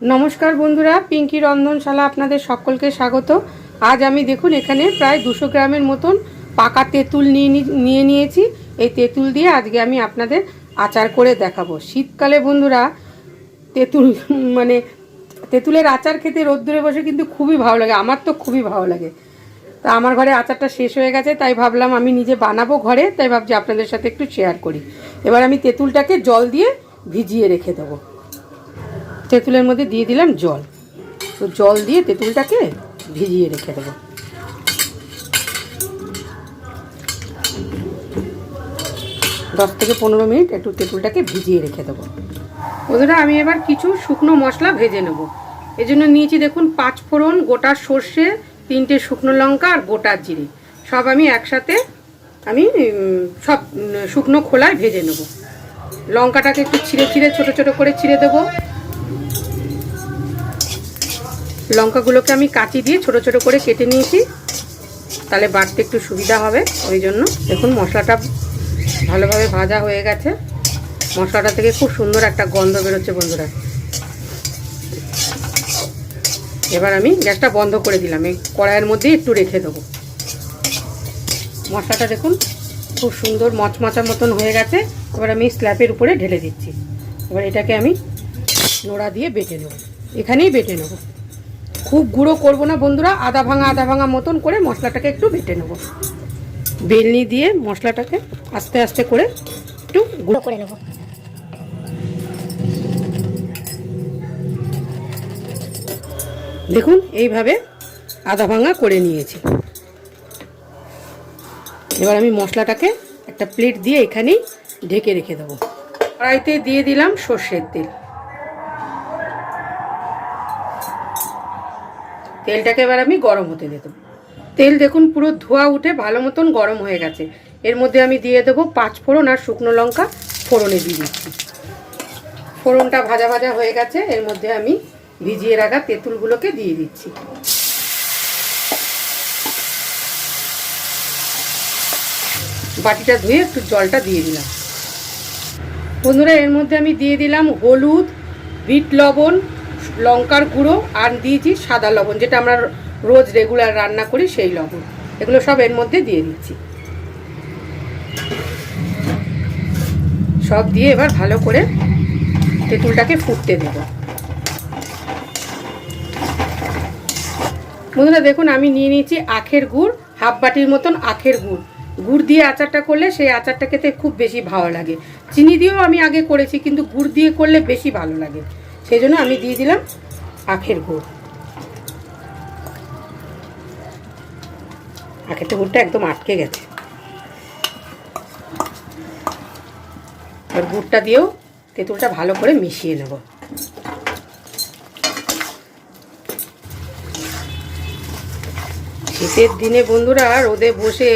নমস্কার বন্ধুরা, পিঙ্কি রন্ধনশালা আপনাদের সকলকে স্বাগত। আজ আমি দেখুন, এখানে প্রায় দুশো গ্রামের মতন পাকা তেঁতুল নিয়ে নিয়ে নিয়েছি। এই তেঁতুল দিয়ে আজকে আমি আপনাদের আচার করে দেখাবো। শীতকালে বন্ধুরা, তেঁতুল মানে তেঁতুলের আচার খেতে রোদ্দুরে বসে কিন্তু খুবই ভালো লাগে, আমার তো খুবই ভালো লাগে। তা আমার ঘরে আচারটা শেষ হয়ে গেছে, তাই ভাবলাম আমি নিজে বানাবো ঘরে, তাই ভাবছি আপনাদের সাথে একটু শেয়ার করি। এবার আমি তেঁতুলটাকে জল দিয়ে ভিজিয়ে রেখে দেবো। তেঁতুলের মধ্যে দিয়ে দিলাম জল। তো জল দিয়ে তেঁতুলটাকে ভিজিয়ে রেখে দেবো। দশ থেকে পনেরো মিনিট একটু তেঁতুলটাকে ভিজিয়ে রেখে দেবো। বন্ধুরা, আমি এবার কিছু শুকনো মশলা ভেজে নেব। এই জন্য নিয়েছি দেখুন পাঁচ ফোড়ন, গোটা সর্ষে, তিনটে শুকনো লঙ্কা আর গোটা জিরে। সব আমি একসাথে আমি সব শুকনো খোলায় ভেজে নেব। লঙ্কাটাকে একটু ছিঁড়ে ছিঁড়ে, ছোট ছোট করে ছিঁড়ে দেবো। লঙ্কাগুলোকে আমি কাঁচি দিয়ে ছোট ছোট করে কেটে নিয়েছি। তাহলে বাড়তে একটু সুবিধা হবে, ওই জন্য। দেখুন, মশলাটা ভালোভাবে ভাজা হয়ে গেছে। মশলাটা থেকে খুব সুন্দর একটা গন্ধ বেরোচ্ছে, বন্ধুরা। এবার আমি গ্যাসটা বন্ধ করে দিলাম। এই কড়াইয়ের মধ্যে একটু রেখে দেবো। মশলাটা দেখুন, খুব সুন্দর মচমচা মতন হয়ে গেছে। এবার আমি স্ল্যাপের উপরে ঢেলে দিচ্ছি। এবার এটাকে আমি নোড়া দিয়ে বেটে নেব। এখানেই বেটে নেব। খুব গুঁড়ো করব না বন্ধুরা, আদা ভাঙা আদা ভাঙা মতন করে মশলাটাকে একটু বেটে নেব। বেলনি দিয়ে মশলাটাকে আস্তে আস্তে করে একটু গুঁড়ো করে নেব। দেখুন, এইভাবে আদা ভাঙা করে নিয়েছি। এবার আমি মশলাটাকে একটা প্লেট দিয়ে এখানেই ঢেকে রেখে দেবো। কড়াইতে দিয়ে দিলাম সর্ষের তেল। তেলটাকে এবার আমি গরম হতে দেব। তেল দেখুন পুরো ধোয়া উঠে ভালো মতন গরম হয়ে গেছে। এর মধ্যে আমি দিয়ে দেবো পাঁচ ফোড়ন আর শুকনো লঙ্কা ফোড়নে দিয়ে দিচ্ছি। ফোড়নটা ভাজা ভাজা হয়ে গেছে, এর মধ্যে আমি ভিজিয়ে রাখা তেঁতুলগুলোকে দিয়ে দিচ্ছি। বাটিটা ধুয়ে একটু জলটা দিয়ে দিলাম। বন্ধুরা, এর মধ্যে আমি দিয়ে দিলাম হলুদ, বিট লবণ লঙ্কার গুঁড়ো আর দিয়েছি সাদা লবণ, যেটা আমরা রোজ রেগুলার রান্না করি সেই লবণ। এগুলো সব এর মধ্যে দিয়ে দিচ্ছি। সব দিয়ে এবার ভালো করে তেঁতুলটাকে ফুটতে দেব। বন্ধুরা, দেখুন, আমি নিয়ে নিয়েছি আখের গুড়, হাফ বাটির মতন আখের গুড়। গুড় দিয়ে আচারটা করলে সেই আচারটা খেতে খুব বেশি ভালো লাগে। চিনি দিয়েও আমি আগে করেছি, কিন্তু গুড় দিয়ে করলে বেশি ভালো লাগে। সেই জন্য আমি দিয়ে দিলাম আখের গুড়। আখের গুড়টা একদম আটকে গেছে। আর গুড়টা দিয়েও তেঁতুলটা ভালো করে মিশিয়ে নেব। শীতের দিনে বন্ধুরা রোদে বসে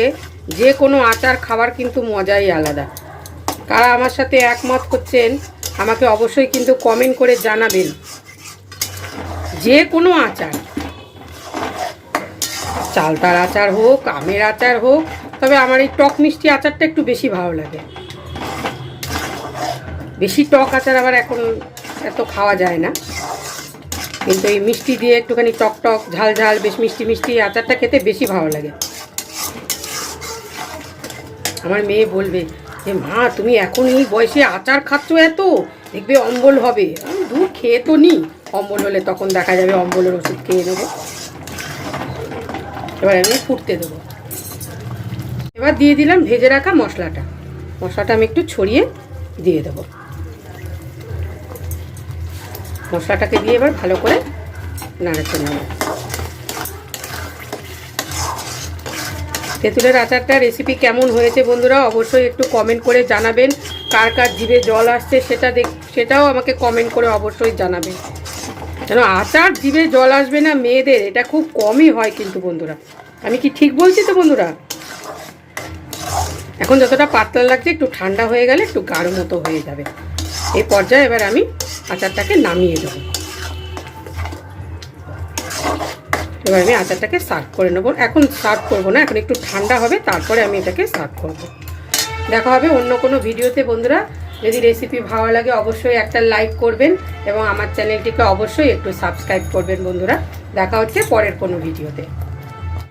যে কোনো আচার খাবার কিন্তু মজাই আলাদা। কারা আমার সাথে একমত করছেন আমাকে অবশ্যই কিন্তু কমেন্ট করে জানাবেন। যে কোনো আচার। চালতার আচার হোক, আমের আচার হোক, তবে আমার এই টক মিষ্টি আচারটা একটু বেশি ভালো লাগে। বেশি টক আচার আবার এখন এত খাওয়া যায় না। কিন্তু এই মিষ্টি দিয়ে একটুখানি টক টক, ঝাল ঝাল, বেশ মিষ্টি মিষ্টি আচারটা খেতে বেশি ভালো লাগে। আমার মেয়ে বলবে যে মা, তুমি এখন এই বয়সে আচার খাচ্ছ এত? দেখবে অম্বল হবে। আমি দূর খেয়ে তো নি। অম্বল হলে তখন দেখা যাবে অম্বলের ওষুধ খেয়ে নেব। এবার আমি ফুটতে দেবো। এবার দিয়ে দিলাম ভেজে রাখা মশলাটা। মশলাটা আমি একটু ছড়িয়ে দিয়ে দেবো। মশলাটাকে দিয়ে এবার ভালো করে নাড়াতে নেব তেঁতুলের আচারটা রেসিপি কেমন হয়েছে বন্ধুরা অবশ্যই একটু কমেন্ট করে জানাবেন। কার কার জিভে জল আসছে সেটা দেখ, সেটাও আমাকে কমেন্ট করে অবশ্যই জানাবেন। কেন আচার জিভে জল আসবে না মেয়েদের? এটা খুব কমই হয় কিন্তু বন্ধুরা। আমি কি ঠিক বলছি তো বন্ধুরা? এখন যতটা পাতলা লাগছে, একটু ঠান্ডা হয়ে গেলে একটু গাঢ় মতো হয়ে যাবে। এই পর্যায়ে এবার আমি আচারটাকে নামিয়ে দেবো। এবার আমি আচারটাকে সার্ভ করে নেব। এখন সার্ভ করব না, এখন একটু ঠান্ডা হবে, তারপরে আমি এটাকে সার্ভ করব। দেখা হবে অন্য কোনো ভিডিওতে, বন্ধুরা। যদি রেসিপি ভালো লাগে, অবশ্যই একটা লাইক করবেন এবং আমার চ্যানেলটিকে অবশ্যই একটু সাবস্ক্রাইব করবেন, বন্ধুরা। দেখা হচ্ছে পরের কোনো ভিডিওতে।